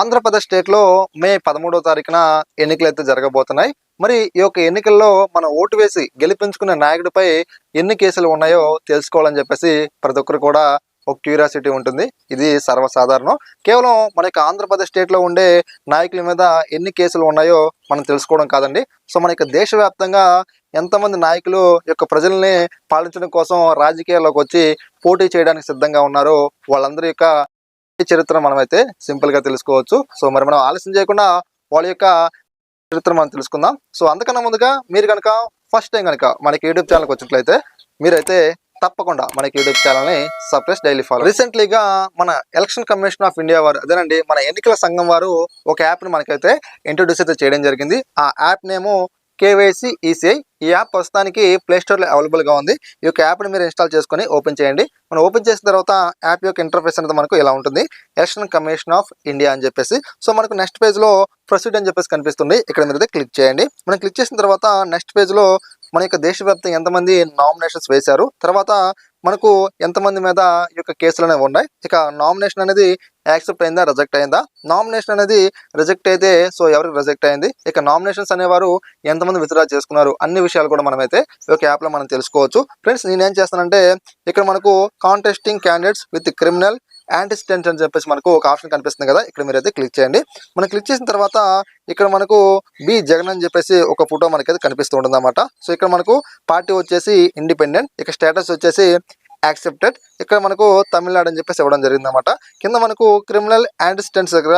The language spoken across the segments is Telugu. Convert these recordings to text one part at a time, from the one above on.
ఆంధ్రప్రదేశ్ స్టేట్లో మే పదమూడవ తారీఖున ఎన్నికలు అయితే జరగబోతున్నాయి. మరి ఈ యొక్క ఎన్నికల్లో మన ఓటు వేసి గెలిపించుకునే నాయకుడిపై ఎన్ని కేసులు ఉన్నాయో తెలుసుకోవాలని చెప్పేసి ప్రతి ఒక్కరు కూడా ఒక క్యూరియాసిటీ ఉంటుంది. ఇది సర్వసాధారణం. కేవలం మన యొక్క ఆంధ్రప్రదేశ్ స్టేట్లో ఉండే నాయకుల మీద ఎన్ని కేసులు ఉన్నాయో మనం తెలుసుకోవడం కాదండి. సో మన యొక్క దేశవ్యాప్తంగా ఎంతమంది నాయకులు ఈ యొక్క ప్రజల్ని పాలించడం కోసం రాజకీయాల్లోకి వచ్చి పోటీ చేయడానికి సిద్ధంగా ఉన్నారో వాళ్ళందరి యొక్క చరిత్ర మనమైతే సింపుల్గా తెలుసుకోవచ్చు. సో మరి మనం ఆలస్యం చేయకుండా వాళ్ళ యొక్క చరిత్ర మనం తెలుసుకుందాం. సో అందుకన్నా ముందుగా మీరు కనుక ఫస్ట్ టైం కనుక మనకి యూట్యూబ్ ఛానల్కి వచ్చినట్లయితే మీరైతే తప్పకుండా మనకి యూట్యూబ్ ఛానల్ని సబ్స్క్రైబ్ డైలీ ఫాలో రీసెంట్లీగా మన ఎలక్షన్ కమిషన్ ఆఫ్ ఇండియా వారు అదేనండి మన ఎన్నికల సంఘం వారు ఒక యాప్ని మనకైతే ఇంట్రొడ్యూస్ అయితే చేయడం జరిగింది. ఆ యాప్ నేమో కేవైసీ ఈసీఐ ఈ యాప్ ప్రస్తుతానికి ప్లేస్టోర్లో అవైలబుల్గా అవైలబుల్గా ఉంది. ఈ యొక్క యాప్ని మీరు ఇన్స్టాల్ చేసుకొని ఓపెన్ చేయండి. మనం ఓపెన్ చేసిన తర్వాత యాప్ యొక్క ఇంటర్ఫేస్ అనేది మనకు ఇలా ఉంటుంది. ఎలక్షన్ కమిషన్ ఆఫ్ ఇండియా అని చెప్పేసి. సో మనకు నెక్స్ట్ పేజ్లో ప్రొసీడ్ అని చెప్పేసి కనిపిస్తుంది. ఇక్కడ మీరు క్లిక్ చేయండి. మనం క్లిక్ చేసిన తర్వాత నెక్స్ట్ పేజ్లో మన యొక్క దేశవ్యాప్తంగా ఎంతమంది నామినేషన్స్ వేశారు. తర్వాత మనకు ఎంతమంది మీద ఈ యొక్క కేసులు అనేవి ఉన్నాయి. ఇక నామినేషన్ అనేది యాక్సెప్ట్ అయిందా రిజెక్ట్ అయిందా? నామినేషన్ అనేది రిజెక్ట్ అయితే సో ఎవరికి రిజెక్ట్ అయింది? ఇక నామినేషన్స్ అనేవారు ఎంతమంది విత్డ్రా చేసుకున్నారు? అన్ని విషయాలు కూడా మనమైతే ఈ యొక్క యాప్లో మనం తెలుసుకోవచ్చు. ఫ్రెండ్స్ నేనేం చేస్తానంటే ఇక్కడ మనకు contesting candidates with criminal antecedent అని చెప్పేసి మనకు ఒక ఆప్షన్ కనిపిస్తుంది కదా. ఇక్కడ మీరైతే క్లిక్ చేయండి. మనం క్లిక్ చేసిన తర్వాత ఇక్కడ మనకు బి జగన్ అని చెప్పేసి ఒక ఫోటో మనకైతే కనిపిస్తూ ఉంటుంది అనమాట సో ఇక్కడ మనకు పార్టీ వచ్చేసి ఇండిపెండెంట్ ఇక స్టేటస్ వచ్చేసి యాక్సెప్టెడ్ ఇక్కడ మనకు తమిళనాడు అని చెప్పేసి ఇవ్వడం జరిగింది అనమాట కింద మనకు క్రిమినల్ యాంటిసిడెంట్స్ దగ్గర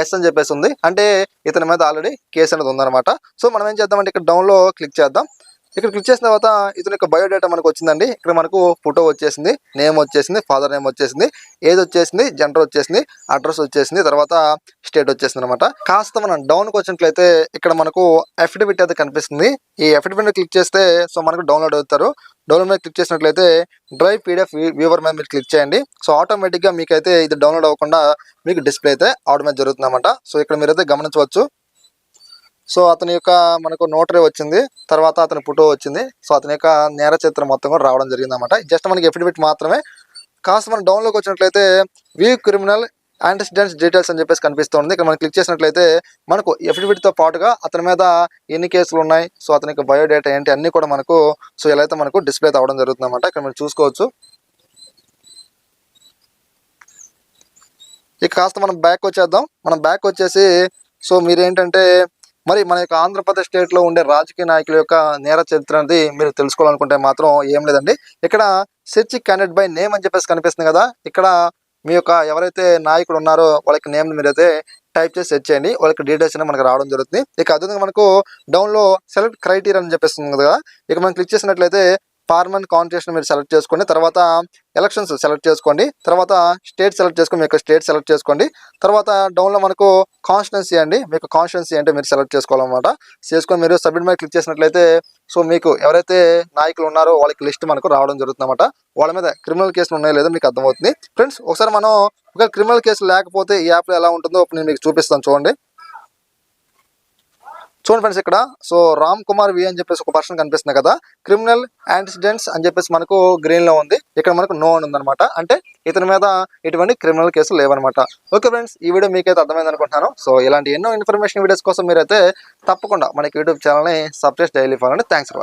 ఎస్ అని చెప్పేసి ఉంది. అంటే ఇతని మీద ఆల్రెడీ కేసు అనేది ఉందన్నమాట. సో మనం ఏం చేద్దామంటే ఇక్కడ డౌన్లో క్లిక్ చేద్దాం. ఇక్కడ క్లిక్ చేసిన తర్వాత ఇతని యొక్క బయోడేటా మనకు వచ్చిందండి. ఇక్కడ మనకు ఫోటో వచ్చేసింది నేమ్ వచ్చేసింది ఫాదర్ నేమ్ వచ్చేసింది ఏజ్ వచ్చేసింది జెండర్ వచ్చేసింది అడ్రస్ వచ్చేసింది తర్వాత స్టేట్ వచ్చేసింది అనమాట కాస్త మనం డౌన్కి వచ్చినట్లయితే ఇక్కడ మనకు అఫిడవిట్ అయితే కనిపిస్తుంది. ఈ అఫిడవిట్ క్లిక్ చేస్తే సో మనకు డౌన్లోడ్ అవుతారు. డౌన్లోడ్ మీద క్లిక్ చేసినట్లయితే డ్రైవ్ పీడిఎఫ్ వ్యూవర్ మీద మీరు క్లిక్ చేయండి. సో ఆటోమేటిక్గా మీకైతే ఇది డౌన్లోడ్ అవ్వకుండా మీకు డిస్ప్లే అయితే ఆటోమేటిక్ జరుగుతుంది అనమాట సో ఇక్కడ మీరైతే గమనించవచ్చు. సో అతని యొక్క మనకు నోటరీ వచ్చింది తర్వాత అతని ఫోటో వచ్చింది. సో అతని యొక్క నేర చిత్రం మొత్తం కూడా రావడం జరిగింది అనమాట జస్ట్ మనకి ఎఫిడవిట్ మాత్రమే. కాస్త మనం డౌన్లోకి వచ్చినట్లయితే వీ క్రిమినల్ యాంటిసిడెంట్స్ డీటెయిల్స్ అని చెప్పేసి కనిపిస్తుంది. ఇక్కడ మనం క్లిక్ చేసినట్లయితే మనకు ఎఫిడవిట్తో పాటుగా అతని మీద ఎన్ని కేసులు ఉన్నాయి సో అతని యొక్క బయోడేటా ఏంటి అన్నీ కూడా మనకు సో ఎలా అయితే మనకు డిస్ప్లే అవడం జరుగుతుంది అనమాట ఇక్కడ మనం చూసుకోవచ్చు. ఇక కాస్త మనం బ్యాక్ వచ్చేద్దాం. మనం బ్యాక్ వచ్చేసి సో మీరేంటంటే మరి మన యొక్క ఆంధ్రప్రదేశ్ స్టేట్లో ఉండే రాజకీయ నాయకుల యొక్క నేర చరిత్ర అనేది మీరు తెలుసుకోవాలనుకుంటే మాత్రం ఏం లేదండి. ఇక్కడ సెర్చ్ క్యాండిడేట్ బై నేమ్ అని చెప్పేసి కనిపిస్తుంది కదా. ఇక్కడ మీ యొక్క ఎవరైతే నాయకుడు ఉన్నారో వాళ్ళకి నేమ్ మీరైతే టైప్ చేసి సెర్చ్ చేయండి. వాళ్ళకి డీటెయిల్స్ అనేది మనకు రావడం జరుగుతుంది. ఇక అదే మనకు డౌన్లో సెలెక్ట్ క్రైటీరియా అని చెప్పేస్తుంది కదా. ఇక మనం క్లిక్ చేసినట్లయితే పార్లమెంట్ కాన్స్టిట్యూషన్ మీరు సెలెక్ట్ చేసుకోండి. తర్వాత ఎలక్షన్స్ సెలెక్ట్ చేసుకోండి. తర్వాత స్టేట్ సెలెక్ట్ చేసుకొని మీకు స్టేట్ సెలెక్ట్ చేసుకోండి. తర్వాత డౌన్లో మనకు కాన్స్టిట్యున్సీ అండి. మీకు కాన్స్టిట్యున్సీ అంటే మీరు సెలెక్ట్ చేసుకోవాలన్నమాట. చేసుకొని మీరు సబ్మిట్ మీద క్లిక్ చేసినట్లయితే సో మీకు ఎవరైతే నాయకులు ఉన్నారో వాళ్ళకి లిస్ట్ మనకు రావడం జరుగుతుందన్నమాట. వాళ్ళ మీద క్రిమినల్ కేసులు ఉన్నాయో లేదో మీకు అర్థమవుతుంది. ఫ్రెండ్స్ ఒకసారి మనం ఒక క్రిమినల్ కేసు లేకపోతే ఈ యాప్లో ఎలా ఉంటుందో నేను మీకు చూపిస్తాను చూడండి. చూడండి ఫ్రెండ్స్ ఇక్కడ. సో రామ్ కుమార్ వి అని చెప్పేసి ఒక పర్సన్ కనిపిస్తుంది కదా. క్రిమినల్ యాంటిసిడెంట్స్ అని చెప్పేసి మనకు గ్రీన్లో ఉంది. ఇక్కడ మనకు నో అని ఉందన్నమాట. అంటే ఇతని మీద ఇటువంటి క్రిమినల్ కేసులు లేవన్నమాట. ఓకే ఫ్రెండ్స్ ఈ వీడియో మీకైతే అర్థమైంది అనుకుంటున్నాను. సో ఇలాంటి ఎన్నో ఇన్ఫర్మేషన్ వీడియోస్ కోసం మీరైతే తప్పకుండా మనకి యూట్యూబ్ ఛానల్ని subscribe daily follow thanks for watching